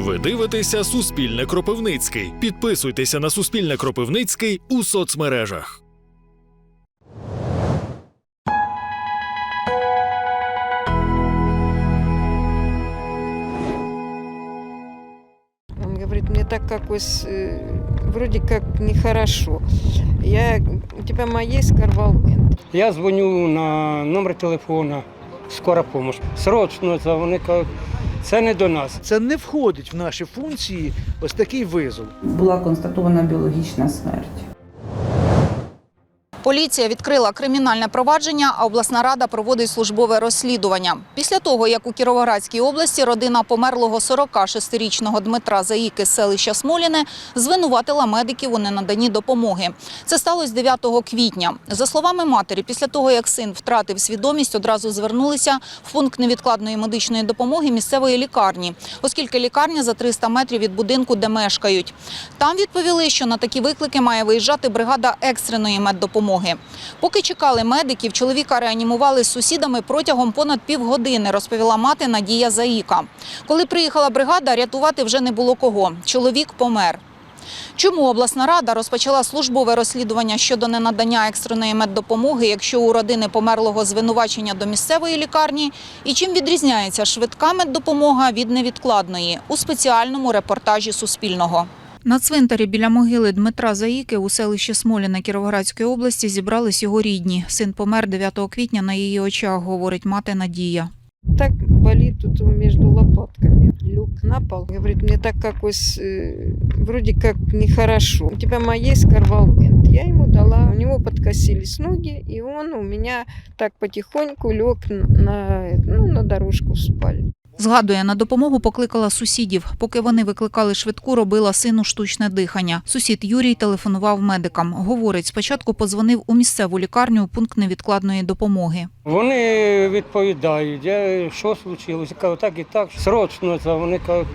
Ви дивитеся Суспільне Кропивницький. Підписуйтеся на Суспільне Кропивницький у соцмережах. Он говорит, мне так как ось, э, вроде как нехорошо. Я, у тебя ма есть? Я дзвоню на номер телефона, скора допомога. Срочно це вони кажуть, це не до нас. Це не входить в наші функції ось такий визов. була констатована біологічна смерть. Поліція відкрила кримінальне провадження, а обласна рада проводить службове розслідування. Після того, як у Кіровоградській області родина померлого 46-річного Дмитра Заїки з селища Смоліне звинуватила медиків у ненаданні допомоги. Це сталося 9 квітня. За словами матері, після того, як син втратив свідомість, одразу звернулися в пункт невідкладної медичної допомоги місцевої лікарні, оскільки лікарня за 300 метрів від будинку, де мешкають. Там відповіли, що на такі виклики має виїжджати бригада екстреної меддопомоги. Поки чекали медиків, чоловіка реанімували з сусідами протягом понад півгодини, розповіла мати Надія Заїка. Коли приїхала бригада, рятувати вже не було кого. Чоловік помер. Чому обласна рада розпочала службове розслідування щодо ненадання екстреної меддопомоги, якщо у родини померлого звинувачення до місцевої лікарні? І чим відрізняється швидка меддопомога від невідкладної у спеціальному репортажі Суспільного? На цвинтарі біля могили Дмитра Заїки у селищі Смоліна Кіровоградської області зібрались його рідні. Син помер 9 квітня на її очах, говорить мати Надія. Так болит тут между лопатками. Люк на пол. Говорит, мне так как ось, э, вроде как нехорошо. У тебя ма есть карвалмент? Я ему дала. У него подкосились ноги, и он у меня так потихоньку лег на, ну, на дорожку в спальню. Згадує, на допомогу покликала сусідів. Поки вони викликали швидку, робила сину штучне дихання. Сусід Юрій телефонував медикам. Говорить, спочатку позвонив у місцеву лікарню у пункт невідкладної допомоги. Вони відповідають, що случилось. Кажу, так і так, срочно. Вони кажуть,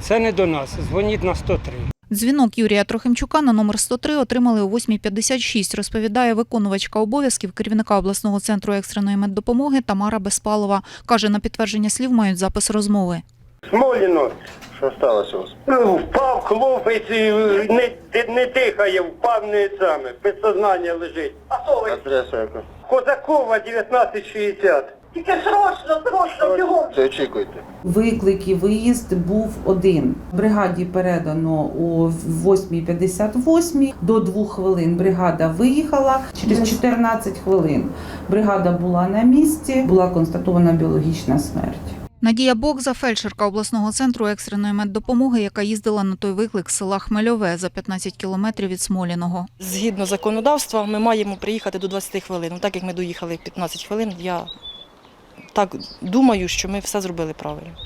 це не до нас, дзвоніть на 103. Дзвінок Юрія Трохимчука на номер 103 отримали о 8.56, розповідає виконувачка обов'язків керівника обласного центру екстреної меддопомоги Тамара Безпалова. Каже, на підтвердження слів мають запис розмови. Смоліно, Що сталося у вас? ну, впав хлопець, не, не дихає, впав не саме, без сознання лежить. А то ви Адреса яка? Козакова 1960. Тільки срочно, срочно, бігом. Це очікуйте. Виклик і виїзд був один. Бригаді передано о 8.58 до 2 хвилин. Бригада виїхала. Через 14 хвилин бригада була на місці. Була констатована біологічна смерть. Надія Богза, фельдшерка обласного центру екстреної меддопомоги, яка їздила на той виклик з села Хмельове за 15 кілометрів від Смоліного. Згідно законодавства, ми маємо приїхати до 20 хвилин. Ну, Так як ми доїхали 15 хвилин, я так думаю, що ми все зробили правильно.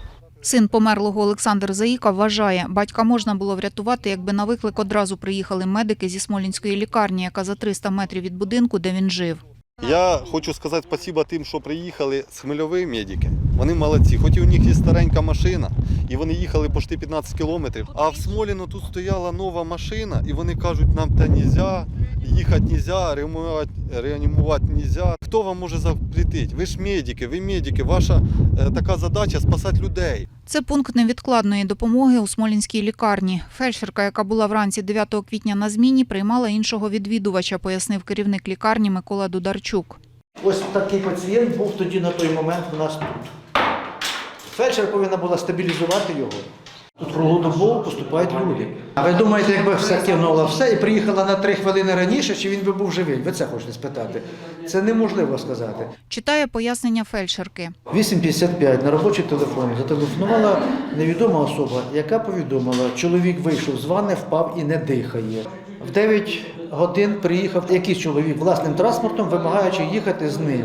Син померлого Олександр Заїка вважає, батька можна було врятувати, якби на виклик одразу приїхали медики зі Смолінської лікарні, яка за 300 метрів від будинку, де він жив. Я хочу сказати спасибо тим, що приїхали з Хмельової медики. Вони молодці. Хоч і у них є старенька машина, і вони їхали почти 15 кілометрів. А в Смоліно тут стояла нова машина, і вони кажуть, нам те нельзя, їхати нельзя, реанімувати, реанімувати нельзя. Хто вам може запретити? Ви ж медики, ви медики. Ваша е, така задача спасати людей. Це пункт невідкладної допомоги у Смолінській лікарні. Фельдшерка, яка була вранці 9 квітня на зміні, приймала іншого відвідувача, пояснив керівник лікарні Микола Дударчук. Ось такий пацієнт був тоді на той момент у нас тут. Фельдшер повинна була стабілізувати його. Тут круглодобово поступають люди. А ви думаєте, якби все кинула все і приїхала на три хвилини раніше, чи він би був живий? Ви це хочете спитати? Це неможливо сказати. Читає пояснення фельдшерки. 8.55 на робочий телефон зателефонувала невідома особа, яка повідомила, чоловік вийшов з ванни, впав і не дихає. В 9 годин приїхав якийсь чоловік власним транспортом, вимагаючи їхати з ним.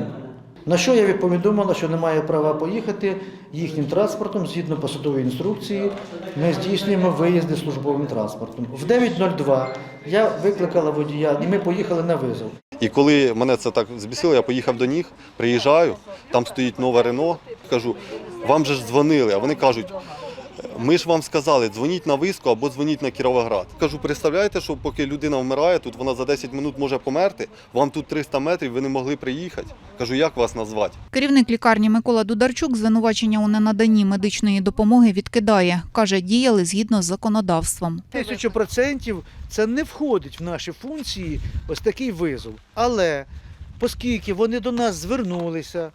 На що я повідомила, що не маю права поїхати їхнім транспортом згідно посадової інструкції. Ми здійснюємо виїзди службовим транспортом. В 9.02 я викликала водія, і ми поїхали на визов. І коли мене це так збісило, я поїхав до них, приїжджаю, там стоїть нове Рено, кажу, вам же ж дзвонили, а вони кажуть, Ми ж вам сказали, дзвоніть на Виску або дзвоніть на Кіровоград. Кажу, представляєте, що поки людина вмирає, тут вона за 10 минут може померти, вам тут 300 метрів, ви не могли приїхати. Кажу, як вас назвати? Керівник лікарні Микола Дударчук звинувачення у ненаданні медичної допомоги відкидає. Каже, діяли згідно з законодавством. Тисячу процентів це не входить в наші функції ось такий визов. Але оскільки вони до нас звернулися,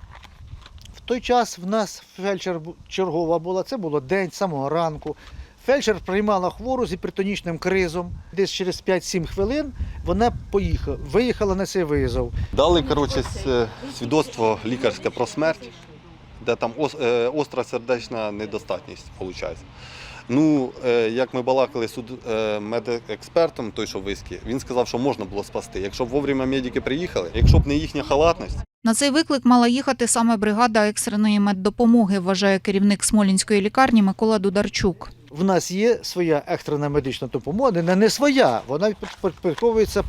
той час в нас фельдшер чергова була, це було день самого ранку. Фельдшер приймала хвору з гіпертонічним кризом. Десь через 5-7 хвилин вона поїхала, виїхала на цей визов. Дали коротше е, свідоцтво лікарське про смерть, де там е, остра сердечна недостатність, виходить. Ну, е, як ми балакали з суд е, медекспертом, той, що в вискі, він сказав, що можна було спасти. Якщо б вовремя медики приїхали, якщо б не їхня халатність, На цей виклик мала їхати саме бригада екстреної меддопомоги, вважає керівник Смолінської лікарні Микола Дударчук. В нас є своя екстрена медична допомога, не, не своя, вона підпорядковується е,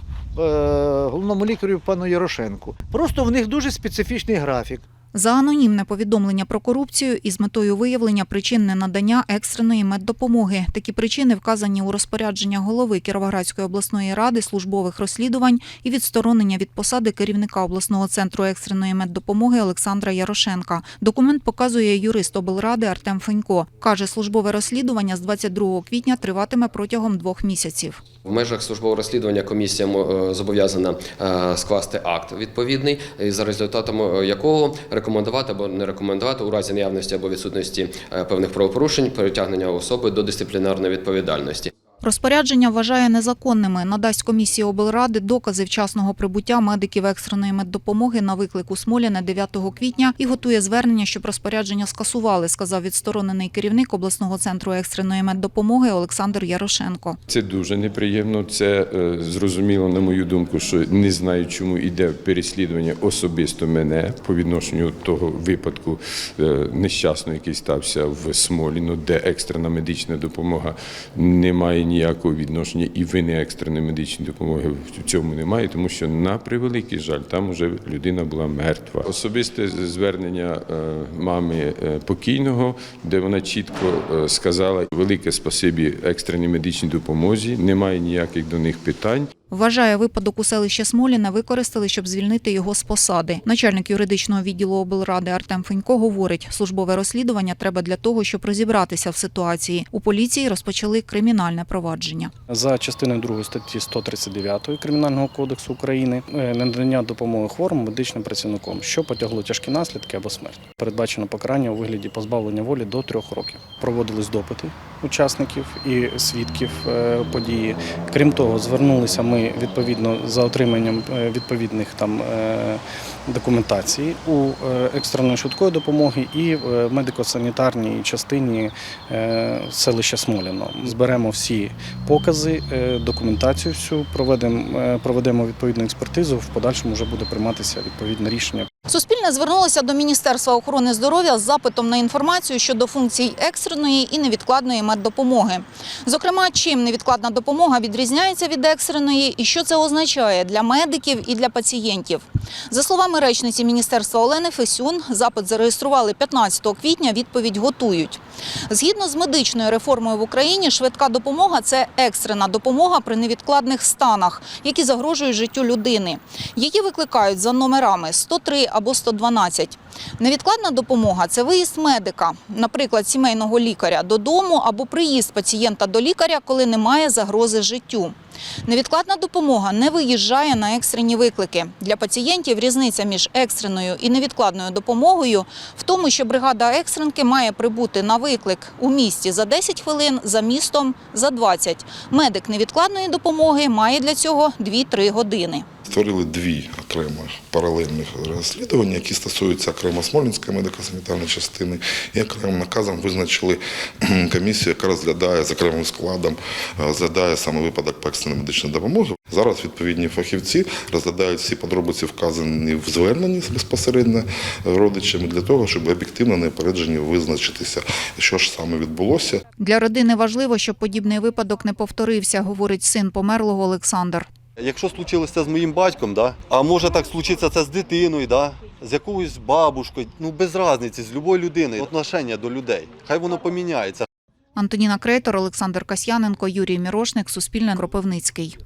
головному лікарю пану Ярошенку. Просто в них дуже специфічний графік. За анонімне повідомлення про корупцію із метою виявлення причин ненадання екстреної меддопомоги. Такі причини вказані у розпорядженнях голови Кіровоградської обласної ради службових розслідувань і відсторонення від посади керівника обласного центру екстреної меддопомоги Олександра Ярошенка. Документ показує юрист облради Артем Фенько. Каже, службове розслідування з 22 квітня триватиме протягом двох місяців. В межах службового розслідування комісія е, зобов'язана е, скласти акт відповідний, за результатами е, якого рекомендувати або не рекомендувати у разі наявності або відсутності е, певних правопорушень притягнення особи до дисциплінарної відповідальності. Розпорядження вважає незаконними. Надасть комісії облради докази вчасного прибуття медиків екстреної меддопомоги на виклик у Смоліне 9 квітня і готує звернення, щоб розпорядження скасували, сказав відсторонений керівник обласного центру екстреної меддопомоги Олександр Ярошенко. Це дуже неприємно. Це е, зрозуміло, на мою думку, що не знаю, чому йде переслідування особисто мене по відношенню того випадку е, нещасного, який стався в Смоліну, де екстрена медична допомога не має ніякого відношення, і вини екстреної медичної допомоги в цьому немає, тому що на превеликий жаль, там вже людина була мертва. Особисте звернення е, мами е, покійного, де вона чітко е, сказала велике спасибі екстреній медичній допомозі. Немає ніяких до них питань. Вважає, випадок у селищі Смоліне використали, щоб звільнити його з посади. Начальник юридичного відділу облради Артем Фенько говорить, службове розслідування треба для того, щоб розібратися в ситуації. У поліції розпочали кримінальне провадження. За частиною 2 статті 139 Кримінального кодексу України е, надання допомоги хворому медичним працівником, що потягло тяжкі наслідки або смерть. Передбачено покарання у вигляді позбавлення волі до трьох років. Проводились допити учасників і свідків е, події. Крім того, звернулися ми відповідно за отриманням е, відповідних там е, документацій у е, екстреної швидкої допомоги і в медико-санітарній частині селища Смоліно. Зберемо всі покази, документацію всю, проведемо, проведемо відповідну експертизу. В подальшому вже буде прийматися відповідне рішення. Суспільне звернулося до Міністерства охорони здоров'я з запитом на інформацію щодо функцій екстреної і невідкладної меддопомоги. Зокрема, чим невідкладна допомога відрізняється від екстреної і що це означає для медиків і для пацієнтів. За словами речниці міністерства Олени Фесюн, запит зареєстрували 15 квітня. Відповідь готують. Згідно з медичною реформою в Україні, швидка допомога це екстрена допомога при невідкладних станах, які загрожують життю людини. Її викликають за номерами 103 або 112. Невідкладна допомога це виїзд медика, наприклад, сімейного лікаря додому або приїзд пацієнта до лікаря, коли немає загрози життю. Невідкладна допомога не виїжджає на екстрені виклики. Для пацієнтів різниця між екстреною і невідкладною допомогою в тому, що бригада екстренки має прибути на виклик у місті за 10 хвилин, за містом за 20. Медик невідкладної допомоги має для цього 2-3 години. Створили дві окремих паралельних розслідування, які стосуються окремо Смолінської медико-санітарної частини, і окремим наказом визначили комісію, яка розглядає з окремим складом, е, розглядає саме випадок по екстреної медичної допомоги. Зараз відповідні фахівці розглядають всі подробиці, вказані в зверненні безпосередньо родичами, для того, щоб об'єктивно непереджені визначитися, що ж саме відбулося. Для родини важливо, щоб подібний випадок не повторився, говорить син померлого Олександр. Якщо случилося з моїм батьком, да? а може так случиться це з дитиною, да? з якоюсь бабушкою, ну без різниці, з любою людиною, отношення до людей. Хай воно поміняється. Антоніна Крейтор, Олександр Касьяненко, Юрій Мірошник, Суспільне Кропивницький.